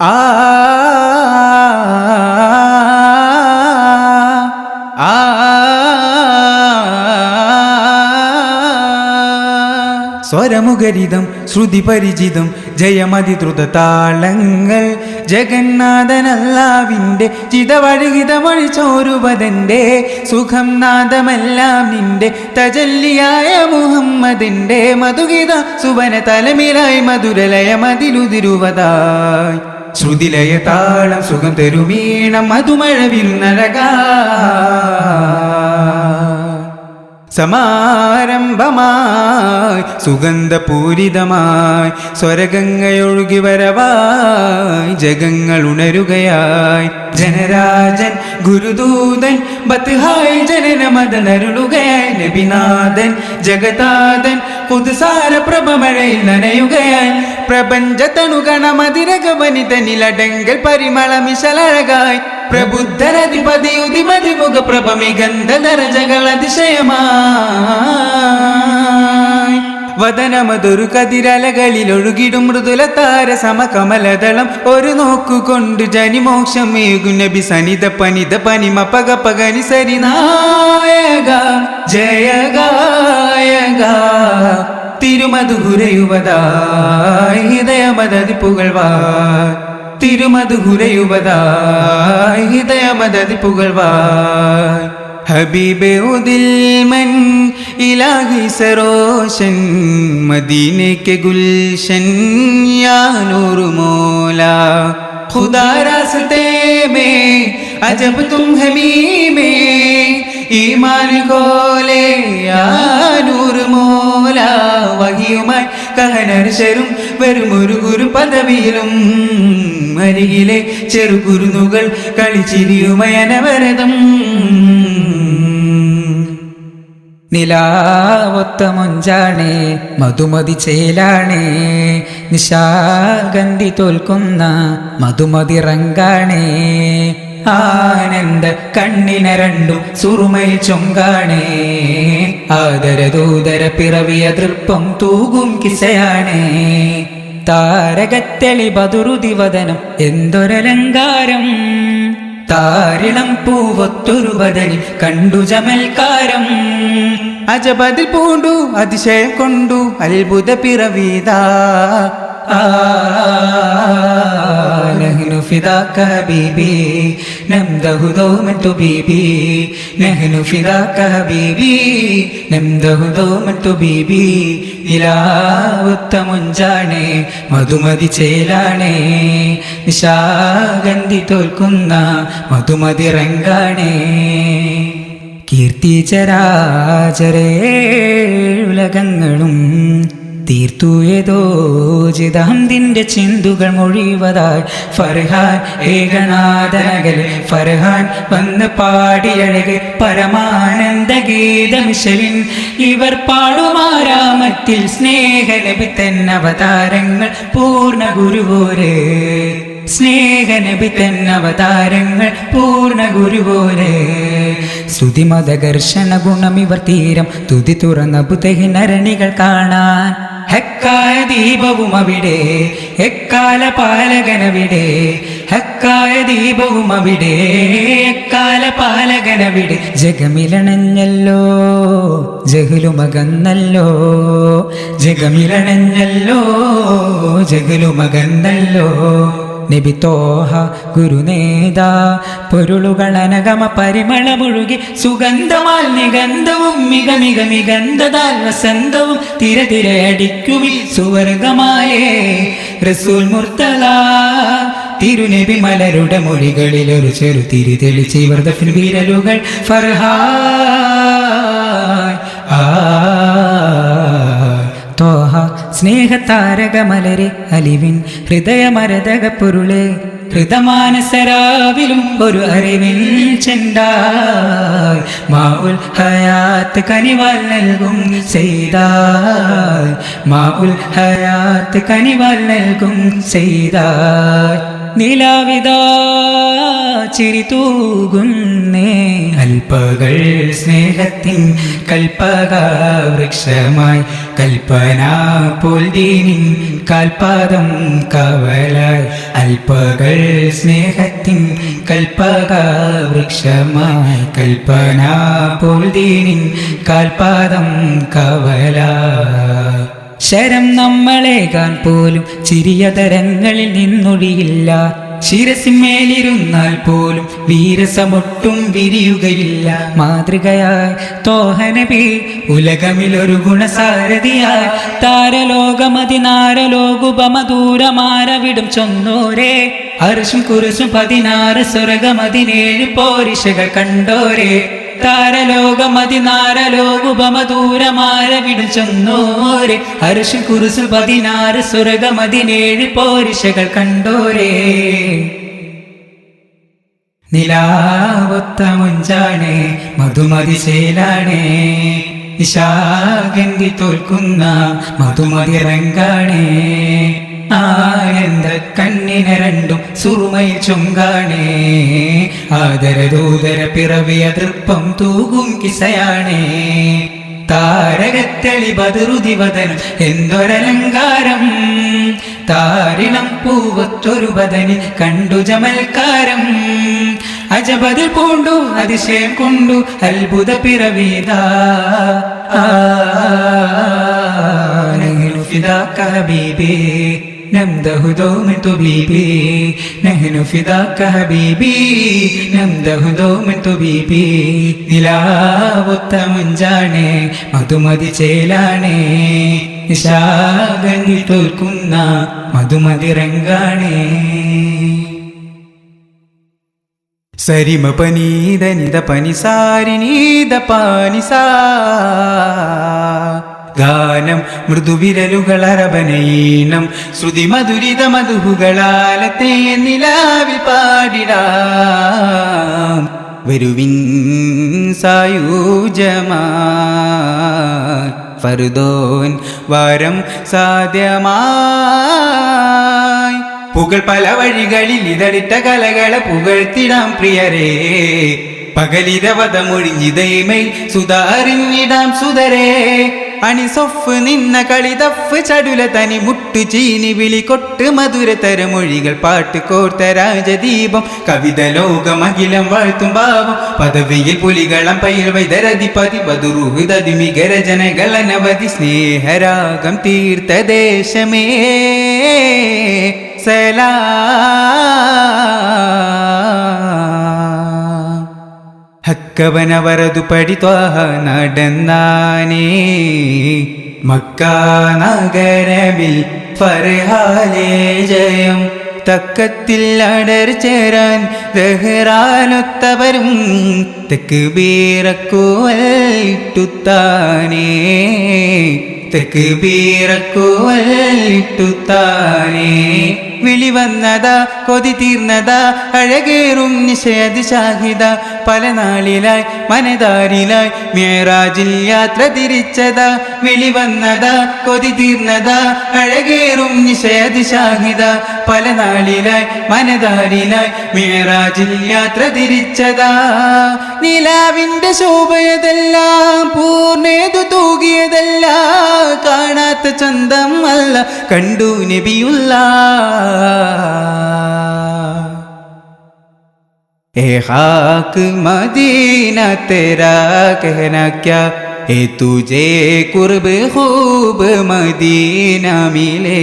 ആ സ്വരമുഖരിതം ശ്രുതി പരിചിതം ജയമതിദ്രുത താളങ്ങൾ ജഗന്നാഥനല്ലാവിന്റെ ചിതവഴുകിതമൊഴിച്ചോരുവതന്റെ സുഖം നാദമെല്ലാം നിന്റെ തജല്ലിയായ മുഹമ്മദിന്റെ മധുഗിത സുവന തലമിലായി മധുരലയ മതിലുതിരുവതായി ശ്രുതിലയ താളം സുഖം തരുമീണം മധുമഴവിൽ നരകാ സമാരംഭമായി സുഗന്ധപൂരിതമായി സ്വരഗംഗയൊഴുകി വരവായി ജഗങ്ങൾ ഉണരുകയായി. ജനരാജൻ ഗുരുദൂതൻ ബത്ഹായി ജനനമതനരുളുകയായി. നബിനാഥൻ ജഗതാഥൻ പുതുസാര പ്രഭമഴയിൽ നനയുകയായി. പ്രപഞ്ച തണുകണമതിരകവനിതനിലടങ്കൽ പരിമളമിശലഴകായി പ്രബുദ്ധരധിപതി ഉതിമതി മുഖപ്രഭമി ഗന്ധ ദരജകൾ അതിശയമായി വദനമതൊരു കതിരലകളിൽ ഒഴുകിടും മൃദുല താര സമകമലദളം ഒരു നോക്കുകൊണ്ട് ജനിമോക്ഷമേകു നബി സനിത പനിത പനിമ പക പകനി സരി നായക ജയ ജയഗായക. തിരുമതുഹുരയുവതായി ഹൃദയമതതി തിരുമതു തിരുമതുഹുരയുവതായി ഹൃദയമതതി വാ ഹബീബെ ഉദിൽമൻ ഇലാഹി സരോഷൻ മദീനയ്ക്ക് ഗുൽഷൻ യാ നൂറു മോല. ഖുദാരസ്തേ മേ അജബ് തും ഹമീമേ ഈമാൻ കോലേ യാ നൂറ് മോല വഹിയുമായി കഹനർശരും വരും ഒരു ഗുരു പദവിയിലും അരികിലെ ചെറുകുരുന്നുകൾ കളിച്ചിരിയുമയനവരതം. നിലാവൊത്ത മൊഞ്ചാണേ മധുമതി ചേലാണേ നിശാഗന്ധി തോൽക്കുന്ന മധുമതി റങ്കാണേ. ആനന്ദ കണ്ണിന രണ്ടും സുറുമയിൽ ചൊങ്കാണേ. ആദരദൂതര പിറവിയ തൃപ്പം തൂകും കിസയാണ്. താരകത്തെളി ബതുരുതിവദനം എന്തൊരലങ്കാരം. താരിളം പൂവത്തൊരു ബദലി കണ്ടു ജമൽക്കാരം അജബതിൽ പൂണ്ടു അതിശയം കൊണ്ടു അത്ഭുത പിറവീതാ. نحن فداك حبيبي نمده دوما طبيبي نحن فداك حبيبي نمده دوما طبيبي നിലാവത്ത മുഞ്ചാണേ മധുമതി ചേലാണേ നിശാഗന്ധി തോൽക്കുന്ന മധുമതി റങ്കാണേ കീർത്തി ചരാചരേ ഉലകങ്ങളും തീർത്തുയതോ ജിതാന്തിന്റെ ചിന്തുകൾ മൊഴിവതായി ഫർഹാൻ ഏകനാഥനകൽ ഫർഹാൻ വന്ന് പാടിയഴക് പരമാനന്ദ ഗീതമിശലിൻ ഇവർ പാടുമാരാമത്തിൽ സ്നേഹനബി തന്നവതാരങ്ങൾ പൂർണ ഗുരുവോരെ സ്നേഹനബി തന്നവതാരങ്ങൾ പൂർണ ഗുരുവോരെ ഗുണം ഇവർ തീരം തുതി തുറന്ന ബുധഹിനരണികൾ കാണാൻ. ഹക്കായ ദീപവും അവിടെ എക്കാല പാലകനവിടെ ഹക്കായ ദീപവും അവിടെ എക്കാല പാലകനവിടെ. ജഗമിലണഞ്ഞല്ലോ ജഗലുമകന്നല്ലോ ജഗമിലണഞ്ഞല്ലോ ജഗലുമകന്നല്ലോ. നബിത്തോഹ ഗുരുനേത പൊരുളുകൾ അനഗമ പരിമളമുഴുകി സുഗന്ധമാൽ നിഗന്ധവും മിക മിക മികന്ധതാൽ വസന്തവും തിര തിരയടിക്കുമി സുവർഗമായേ. റസൂൽ മുർത്തല തിരുനബി മലരുടെ മൊഴികളിൽ ഒരു ചെറു തിരി തെളിച്ച് ദഫിൻ വീരലുകൾ ഫർഹാ ആ സ്നേഹതാരകമലരെ അലിവിൻ ഹൃദയമരതക പൊരുളെ ഹൃദമാനസരാവിലും ഒരു അറിവിൻ ചെണ്ടായി മാഉൽ ഹയാത്ത് കനിവാൽ നൽകും ചെയ്താൽ മാവുൽ ഹയാത്ത് കനിവാൽ നൽകും ചെയ്താൽ നിലാവിതാ ചിരി തൂകുന്നേ. അൽപ്പകൾ സ്നേഹത്തിൻ കൽപ്പക വൃക്ഷമായി കൽപ്പന പോൽ ദീനിൻ കാൽപാദം കവലായി. അൽപ്പകൾ സ്നേഹത്തിൻ കൽപ്പക വൃക്ഷമായി കൽപ്പന പോൽ ദീനിൻ കാൽപാദം കവല ശരം നമ്മളേകാൻ പോലും ചിരിയ തരങ്ങളിൽ നിന്നൊഴിയില്ല. ശിരസിന്മേലിരുന്നാൽ പോലും വീരസമൊട്ടും വിരിയുകയില്ല. മാതൃകയായി തോഹനബി ഉലകമിലൊരു ഗുണസാരഥിയായി. താരലോകമതിനാരലോകുപമദൂരമാരവിടും ചൊന്നോരേ. അർഷും കുറിശും പതിനാറ് സ്വർഗമതിനേഴ് പോരിശകൾ കണ്ടോരേ. താരലോകമതിനാരലോകുപമദൂരമാരവിടും ചൊന്നോരെ അർഷും കുരിശും പതിനാറ് സ്വർഗമതിനേഴ് പോരിശകൾ കണ്ടോരേ. നിലാവൊത്ത മുഞ്ചാണേ മധുമതി ചേലാണേ നിശാഗന്ധി തോൽക്കുന്ന മധുമതി റങ്കാണേ ആനന്ദ കണ്ണിന രണ്ടും സുറുമൈ ചുങ്കാണേ. ആദരദൂതര പിറവിയ തൃപ്പം തൂകും കിസയാണേ. താരകത്തെളി ബദറുദിവതനം എന്തൊരലങ്കാരം. താരിളം പൂവത്തൊരു ബദനിൽ കണ്ടു ജമൽക്കാരം. അജബതിൽ പൂണ്ടു അതിശയം കൊണ്ടു അത്ഭുത പിറവീത ഫിദാക്ക ഹബീബേ. نمده دوم طبيبي نحن فداك حبيبي نمده دوم طبيبي നിലാവൊത്ത മുഞ്ചാണേ മധുമതി ചേലാണേ നിശാഗന്ധി തോൽക്കുന്ന മധുമതി രംഗാണേ സരിമ പനീത നിത പനിസാരിനീത പാനിസാ ഗാനം ശ്രുതി മധുരിത മധുഹുകളാലത്തെ നിലാവിൽ പാടിടാം. വരുവിൻ സായൂജമാ ഫർദോൻ വാരം സാധ്യമായി. പുകൾ പല വഴികളിൽ ഇതടിട്ട കലകളെ പുകഴ്ത്തിടാം പ്രിയരേ. പകലിരവതമൊഴിഞ്ഞിതൈമൈ സുതാറിഞ്ഞിടാം സുതരേ. അണിസൊഫ് നിന്ന കളിതഫ് ചടുല തനി മുട്ടു ചീനി വിളി കൊട്ട് മധുര തരമൊഴികൾ പാട്ട് കോർത്ത രാജദീപം കവിത ലോകമഖിലം വാഴ്ത്തും ഭാവം. പദവിയിൽ പുലികളം പയിൽ വൈദരധിപതി ബദുരുഹുദതി മികര ജനകളനവധി സ്നേഹരാഗം തീർത്ത ദേശമേ. സലാ ഹക്കവനവരതു പഠിത്വാഹ മക്ക നഗരമിൽ ഫർഹാലേ ജയം. തക്കത്തിൽ അടർ ചേരാൻ ദഹ്റാനൊത്തവരും തെക്ക് ബീറക്കുവൽ ഇട്ടുത്താനേ. തെക്ക് ബീറക്കുവൽ ഇട്ടുത്താനേ വിളി വന്നതാ കൊതി തീർന്നതാ അഴകേറും ഷാഹിദ പല നാളിലായി മനതാരിലായി മേറാജിൽ യാത്ര തിരിച്ചതാ. വിളി വന്നതാ കൊതി തീർന്നതാ അഴകേറും ഷാഹിദ പല നാളിലായി മനതാരിലായി മേറാജിൽ യാത്ര തിരിച്ചതാ. നിലാവിന്റെ ശോഭയതെല്ലാം പൂർണേതു തൂകിയതല്ല കാണാത്ത ചന്തം അല്ല കണ്ടു നബിയുള്ള ए खाक मदीना तेरा कहना क्या ए तुझे कुर्ब खूब मदीना मिले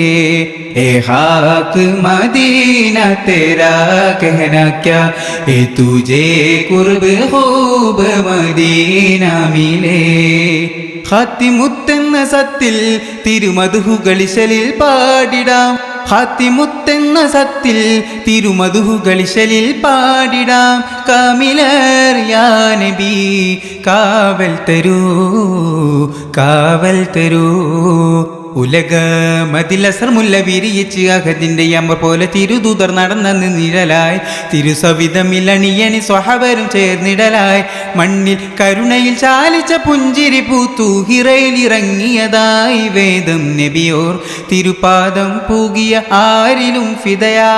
ए खाक मदीना तेरा कहना क्या ए तुझे कुर्ब खूब मदीना मिले ഹാത്തിമുത്തെന്ന സത്തിൽ തിരുമധുഹുകളിശലിൽ പാടിടാം. ഹാത്തിമുത്തെന്ന സത്തിൽ തിരുമധുഹുകളിശലിൽ പാടിടാം. കാമിലർ യാ നബി കാവൽ തരൂ കാവൽ തരൂ. ഉലക മതിലസർ വിരിയിച്ച് അഹദിന്റെ അമ്മ പോലെ തിരുദൂതർ നടന്നെന്ന് നിഴലായി. തിരുസവിധമിലണിയണി സ്വഹവരും ചേർന്നിടലായി. മണ്ണിൽ കരുണയിൽ ചാലിച്ച പുഞ്ചിരി പൂത്തു ഹിറയിലിറങ്ങിയതായി വേദം നബിയോർ. തിരുപാദം പൂകിയ ആരിലും ഫിതയാ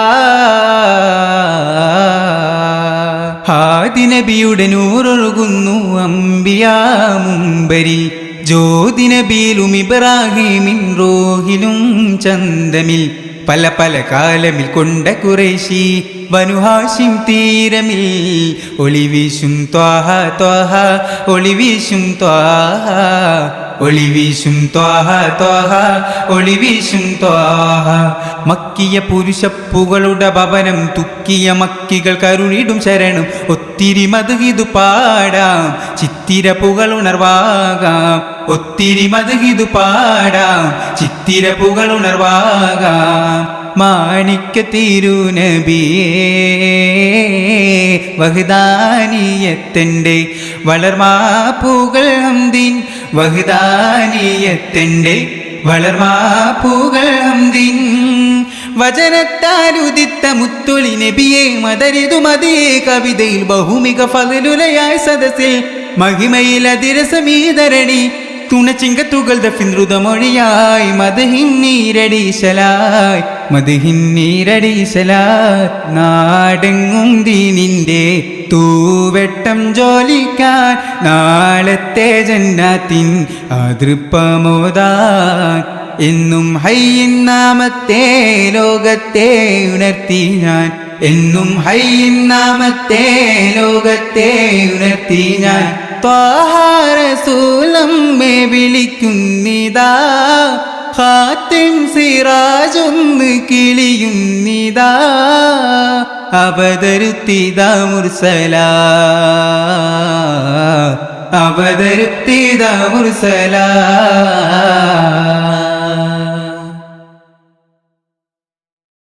ഹാദി നബിയുടെ നൂറൊഴുകുന്നു അമ്പിയാ മുമ്പരിൽ ജ്യോതി നബിയിലും ഇബ്രാഹിമിൻ റോഹിലും ചന്തമിൽ പല പല കാലമിൽ കൊണ്ട കുറേശി വനുഹാശിം തീരമിൽ ഒളിവീശും ത്വാഹ ത്വാഹ ഒളിവീശും ത്വാഹ ഒളിവീശും ത്വാഹ ത്വാഹ ഒളിവീശും ത്വാഹ. മക്കിയ പുരുഷപ്പുകളുടെ ഭവനം തുക്കിയ മക്കികൾ കരുണിടും ശരണം ഒത്തിരി മതുകിതു പാടാം ചിത്തിര പുകളുണർവാകാം ഒത്തിരി മതുകിതു പാടാം. ചിത്തിര പുകളുണർവാകാം മാണിക്ക തിരുനബിയേ വഹദാനിയത്തന്റെ വളർമാപ്പൂകൾ ഹംദിൻ വഹദാനിയത്തന്റെ വളർമാപ്പൂകൾ ഹംദിൻ വചനത്താലുദിത്ത മുത്തൊളി നബിയെ മദരിതു മതിയെ കവിതയിൽ ബഹുമിക ഫലുലയായ സദസ്സിൽ മഹിമയിൽ അതിരസമീതരണി തുണച്ചിങ്കത്തുകൾ ദഫിൻദ്രുതമൊഴിയായി മതഹിൻ നീരടീശലായി മതഹിൻ നീരടീശലായി നാടെങ്ങും ദീനിന്റെ തൂവെട്ടം ജോലിക്കാൻ നാളത്തെ ജന്നാത്തിൻ അതൃപ്പമോദാൻ എന്നും ഹയ്യൻ നാമത്തെ ലോകത്തെ ഉണർത്തി ഞാൻ. എന്നും ഹയ്യൻ നാമത്തെ ലോകത്തെ ഉണർത്തി ഞാൻ. ത്വാഹാരസൂലമ്മെ വിളിക്കുന്നിതാ. ഹാത്തിം സിറാജൊന്ന് കിളിയുന്നിതാ. അവതരുത്തിതാ മുർസല. അവതരുത്തിതാ മുർസല.